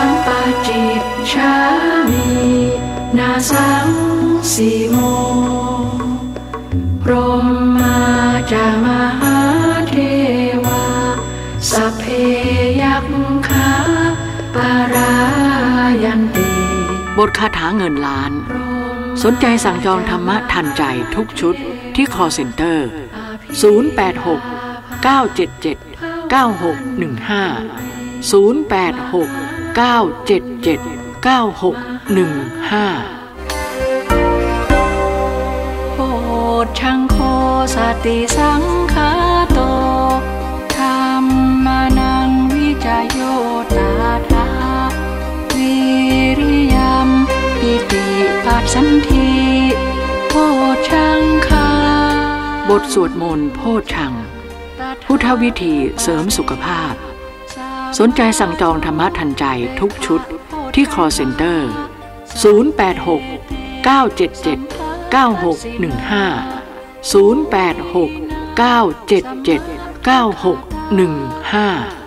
ัมปจิตชามีนาสังสีโมพรมมาจามหาเทวาสัพเพยักขาปารายันติบทคาถาเงินล้าน สนใจสั่งจองธรรมะทันใจทุกชุดที่คอเซ็นเตอร์ 086 977 9615 086 977 9615โพชังโคสติสังคาโตธรรมานังวิจโยตาธาวิริยัมปิติปัสสันทีโพชังคาบทสวดมนต์โพชชัง พุทธวิธีเสริมสุขภาพ สนใจสั่งจองธรรมะทันใจทุกชุดที่ call center 086 977 9615 086 977 9615